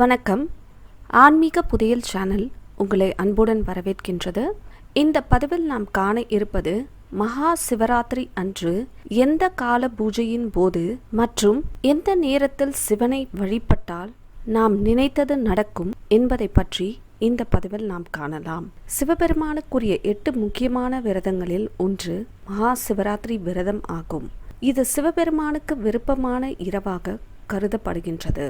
வணக்கம். ஆன்மீக புதையல் சேனல் உங்களை அன்புடன் வரவேற்கின்றது. இந்த பதிவில் நாம் காண இருப்பது மகா சிவராத்திரி அன்று எந்த கால பூஜையின் போது மற்றும் எந்த நேரத்தில் சிவனை வழிபட்டால் நாம் நினைத்தது நடக்கும் என்பதை பற்றி இந்த பதிவில் நாம் காணலாம். சிவபெருமானுக்குரிய எட்டு முக்கியமான விரதங்களில் ஒன்று மகா சிவராத்திரி விரதம் ஆகும். இது சிவபெருமானுக்கு விருப்பமான இரவாக கருதப்படுகின்றது.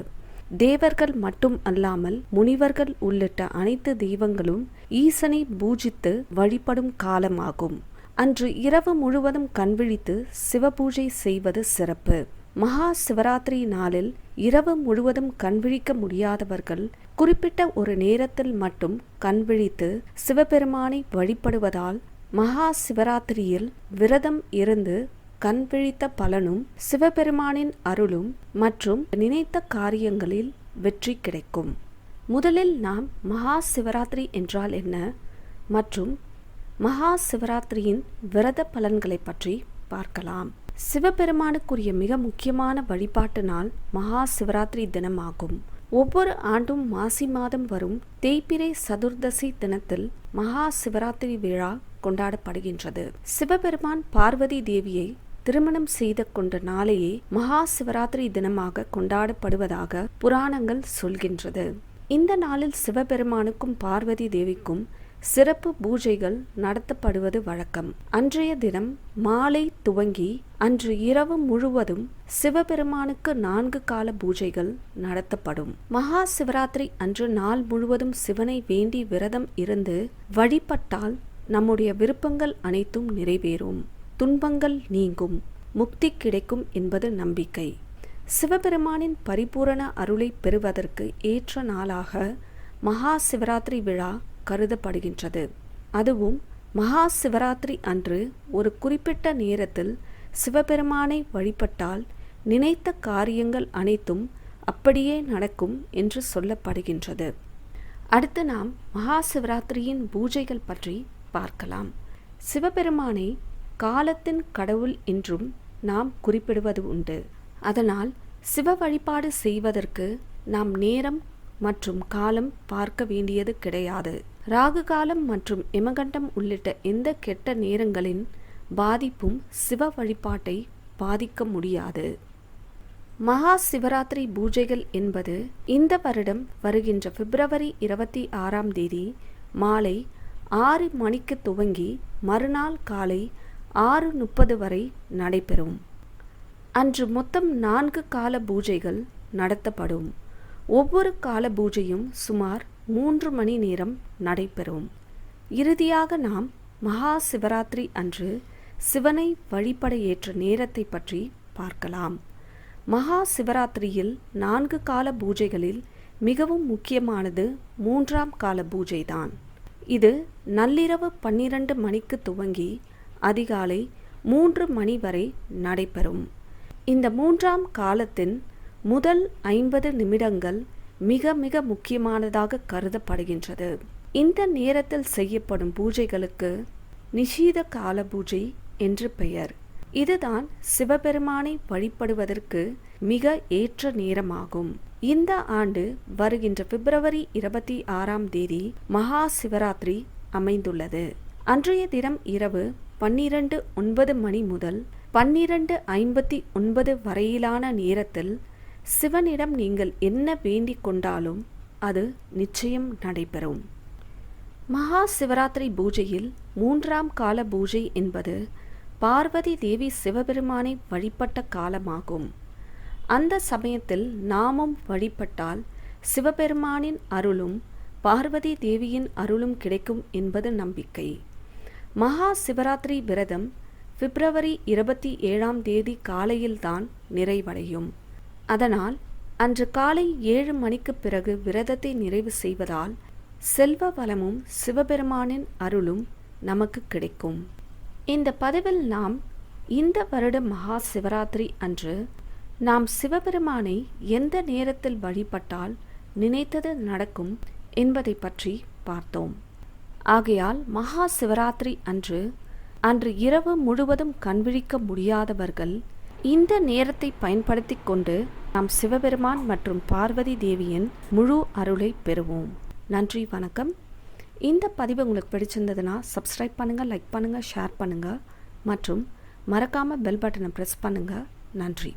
தேவர்கள் மட்டும் அல்லாமல் முனிவர்கள் உள்ளிட்ட அனைத்து தெய்வங்களும் ஈசனை பூஜித்து வழிபடும் காலமாகும். அன்று இரவு முழுவதும் கண்விழித்து சிவபூஜை செய்வது சிறப்பு. மகா சிவராத்திரி நாளில் இரவு முழுவதும் கண்விழிக்க முடியாதவர்கள் குறிப்பிட்ட ஒரு நேரத்தில் மட்டும் கண்விழித்து சிவபெருமானை வழிபடுவதால் மகா சிவராத்திரியில் விரதம் இருந்து கண் விழித்த பலனும் சிவபெருமானின் அருளும் மற்றும் நினைத்த காரியங்களில் வெற்றி கிடைக்கும். முதலில் நாம் மகா சிவராத்திரி என்றால் என்ன மற்றும் மகா சிவராத்திரியின் விரத பலன்களை பற்றி பார்க்கலாம். சிவபெருமானுக்குரிய மிக முக்கியமான வழிபாட்டு நாள் மகா சிவராத்திரி தினமாகும். ஒவ்வொரு ஆண்டும் மாசி மாதம் வரும் தேய்பிரை சதுர்தசி தினத்தில் மகா சிவராத்திரி விழா கொண்டாடப்படுகின்றது. சிவபெருமான் பார்வதி தேவியை திருமணம் செய்து கொண்ட நாளையே மகா சிவராத்திரி தினமாக கொண்டாடப்படுவதாக புராணங்கள் சொல்கின்றது. இந்த நாளில் சிவபெருமானுக்கும் பார்வதி தேவிக்கும் சிறப்பு பூஜைகள் நடத்தப்படுவது வழக்கம். அன்றைய தினம் மாலை துவங்கி அன்று இரவு முழுவதும் சிவபெருமானுக்கு நான்கு கால பூஜைகள் நடத்தப்படும். மகா சிவராத்திரி அன்று நாள் முழுவதும் சிவனை வேண்டி விரதம் இருந்து வழிபட்டால் நம்முடைய விருப்பங்கள் அனைத்தும் நிறைவேறும். துன்பங்கள் நீங்கும் முக்தி கிடைக்கும் என்பது நம்பிக்கை. சிவபெருமானின் பரிபூரண அருளை பெறுவதற்கு ஏற்ற நாளாக மகா சிவராத்திரி விழா கருதப்படுகின்றது. அதுவும் மகா சிவராத்திரி அன்று ஒரு குறிப்பிட்ட நேரத்தில் சிவபெருமானை வழிபட்டால் நினைத்த காரியங்கள் அனைத்தும் அப்படியே நடக்கும் என்று சொல்லப்படுகின்றது. அடுத்து நாம் மகா சிவராத்திரியின் பூஜைகள் பற்றி பார்க்கலாம். சிவபெருமானை காலத்தின் கடவுள் என்றும் நாம் குறிப்பிடுவது உண்டு. அதனால் சிவ வழிபாடு செய்வதற்கு நாம் நேரம் மற்றும் காலம் பார்க்க வேண்டியது கிடையாது. ராகு காலம் மற்றும் இமகண்டம் உள்ளிட்ட எந்த கெட்ட நேரங்களின் பாதிப்பும் சிவ வழிபாட்டை பாதிக்க முடியாது. மகா சிவராத்திரி பூஜைகள் என்பது இந்த வருடம் வருகின்ற பிப்ரவரி இருபத்தி ஆறாம் தேதி மாலை ஆறு மணிக்கு துவங்கி மறுநாள் காலை ஆறு முப்பது வரை நடைபெறும். அன்று மொத்தம் நான்கு கால பூஜைகள் நடத்தப்படும். ஒவ்வொரு கால பூஜையும் சுமார் மூன்று மணி நேரம் நடைபெறும். இறுதியாக நாம் மகா சிவராத்திரி அன்று சிவனை வழிபட ஏற்ற நேரத்தை பற்றி பார்க்கலாம். மகா சிவராத்திரியில் நான்கு கால பூஜைகளில் மிகவும் முக்கியமானது மூன்றாம் கால பூஜைதான் இது நள்ளிரவு பன்னிரண்டு மணிக்கு துவங்கி அதிகாலை மூன்று மணி வரை நடைபெறும். இந்த மூன்றாம் காலத்தின் முதல் ஐம்பது நிமிடங்கள் மிக மிக முக்கியமானதாக கருதப்படுகின்றது. இந்த நேரத்தில் செய்யப்படும் பூஜைகளுக்கு நிஷீத கால பூஜை என்று பெயர். இதுதான் சிவபெருமானை வழிபடுவதற்கு மிக ஏற்ற நேரமாகும். இந்த ஆண்டு வருகின்ற பிப்ரவரி இருபத்தி ஆறாம் தேதி மகா சிவராத்திரி அமைந்துள்ளது. அன்றைய தினம் இரவு பன்னிரண்டு ஒன்பது மணி முதல் பன்னிரண்டு ஐம்பத்தி ஒன்பது வரையிலான நேரத்தில் சிவனிடம் நீங்கள் என்ன வேண்டிக் கொண்டாலும் அது நிச்சயம் நடைபெறும். மகா சிவராத்திரி பூஜையில் மூன்றாம் கால பூஜை என்பது பார்வதி தேவி சிவபெருமானை வழிபட்ட காலமாகும். அந்த சமயத்தில் நாமும் வழிபட்டால் சிவபெருமானின் அருளும் பார்வதி தேவியின் அருளும் கிடைக்கும் என்பது நம்பிக்கை. மகா சிவராத்திரி விரதம் பிப்ரவரி இருபத்தி ஏழாம் தேதி காலையில்தான் நிறைவடையும். அதனால் அன்று காலை ஏழு மணிக்கு பிறகு விரதத்தை நிறைவு செய்வதால் செல்வ வளமும் சிவபெருமானின் அருளும் நமக்கு கிடைக்கும். இந்த பதிவில் நாம் இந்த வருட மகா சிவராத்திரி அன்று நாம் சிவபெருமானை எந்த நேரத்தில் வழிபட்டால் நினைத்தது நடக்கும் என்பதை பற்றி பார்த்தோம். ஆகையால் மகா சிவராத்திரி அன்று அன்று இரவு முழுவதும் கண்விழிக்க முடியாதவர்கள் இந்த நேரத்தை பயன்படுத்தி கொண்டு நாம் சிவபெருமான் மற்றும் பார்வதி தேவியின் முழு அருளை பெறுவோம். நன்றி வணக்கம். இந்த பதிவு உங்களுக்கு பிடிச்சிருந்ததுன்னா சப்ஸ்கிரைப் பண்ணுங்கள் லைக் பண்ணுங்கள் ஷேர் பண்ணுங்கள் மற்றும் மறக்காமல் பெல் பட்டனை ப்ரெஸ் பண்ணுங்கள் நன்றி.